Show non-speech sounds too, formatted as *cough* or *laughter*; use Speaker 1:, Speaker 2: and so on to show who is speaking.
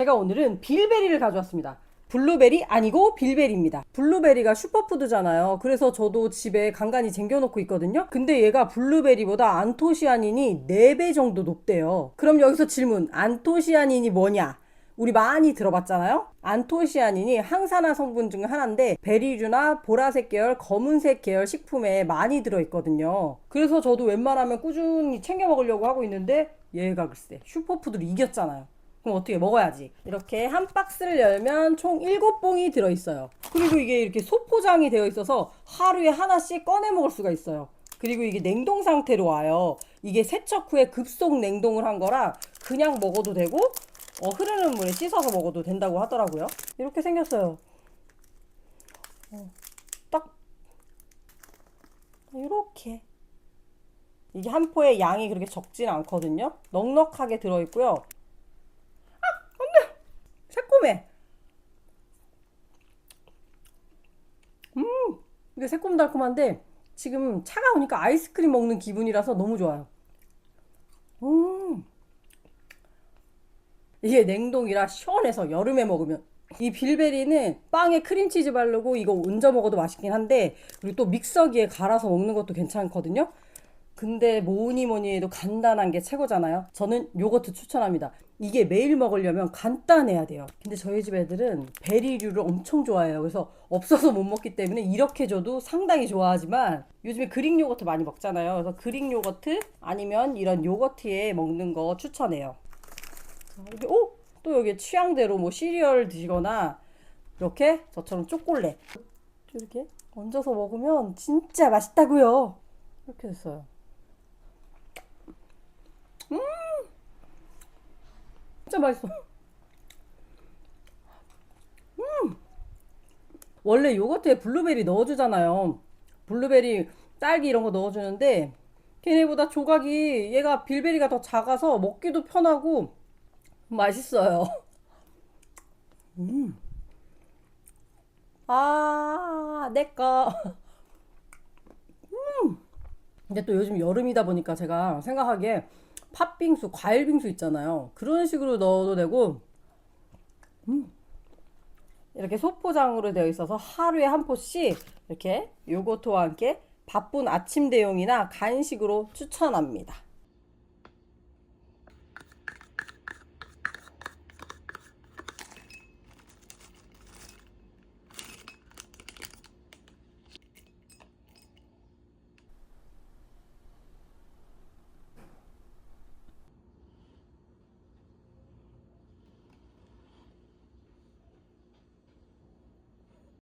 Speaker 1: 제가 오늘은 빌베리를 가져왔습니다. 블루베리 아니고 빌베리입니다. 블루베리가 슈퍼푸드잖아요. 그래서 저도 집에 간간히 쟁겨놓고 있거든요. 근데 얘가 블루베리보다 안토시아닌이 4배 정도 높대요. 그럼 여기서 질문. 안토시아닌이 뭐냐? 우리 많이 들어봤잖아요. 안토시아닌이 항산화 성분 중 하나인데 베리류나 보라색 계열, 검은색 계열 식품에 많이 들어있거든요. 그래서 저도 웬만하면 꾸준히 챙겨 먹으려고 하고 있는데 얘가 글쎄 슈퍼푸드를 이겼잖아요. 그럼 어떻게 먹어야지? 이렇게 한 박스를 열면 총 7봉이 들어있어요. 그리고 이게 이렇게 소포장이 되어 있어서 하루에 하나씩 꺼내 먹을 수가 있어요. 그리고 이게 냉동 상태로 와요. 이게 세척 후에 급속 냉동을 한 거라 그냥 먹어도 되고 어, 흐르는 물에 씻어서 먹어도 된다고 하더라고요. 이렇게 생겼어요. 어, 딱 이렇게 이게 한 포의 양이 그렇게 적진 않거든요. 넉넉하게 들어있고요. 새콤해. 음, 이게 새콤달콤한데 지금 차가우니까 아이스크림 먹는 기분이라서 너무 좋아요. 음. 이게 냉동이라 시원해서 여름에 먹으면 이 빌베리는 빵에 크림치즈 바르고 이거 얹어 먹어도 맛있긴 한데 그리고 또 믹서기에 갈아서 먹는 것도 괜찮거든요. 근데 뭐니 뭐니 해도 간단한 게 최고잖아요. 저는 요거트 추천합니다. 이게 매일 먹으려면 간단해야 돼요. 근데 저희 집 애들은 베리류를 엄청 좋아해요. 그래서 없어서 못 먹기 때문에 이렇게 줘도 상당히 좋아하지만 요즘에 그릭 요거트 많이 먹잖아요. 그래서 그릭 요거트 아니면 이런 요거트에 먹는 거 추천해요. 오! 또 여기 취향대로 뭐 시리얼 드시거나 이렇게 저처럼 초콜릿 이렇게 얹어서 먹으면 진짜 맛있다고요. 이렇게 됐어요. 음! 진짜 맛있어. 음! 원래 요거트에 블루베리 넣어주잖아요. 블루베리, 딸기 이런 거 넣어주는데 걔네보다 조각이 얘가 빌베리가 더 작아서 먹기도 편하고 맛있어요. *laughs* 음. 아, 내 거. 음. 근데 또 요즘 여름이다 보니까 제가 생각하기에 팥빙수, 과일빙수 있잖아요. 그런 식으로 넣어도 되고, 음. 이렇게 소포장으로 되어 있어서 하루에 한 포씩 이렇게 요거트와 함께 바쁜 아침 대용이나 간식으로 추천합니다.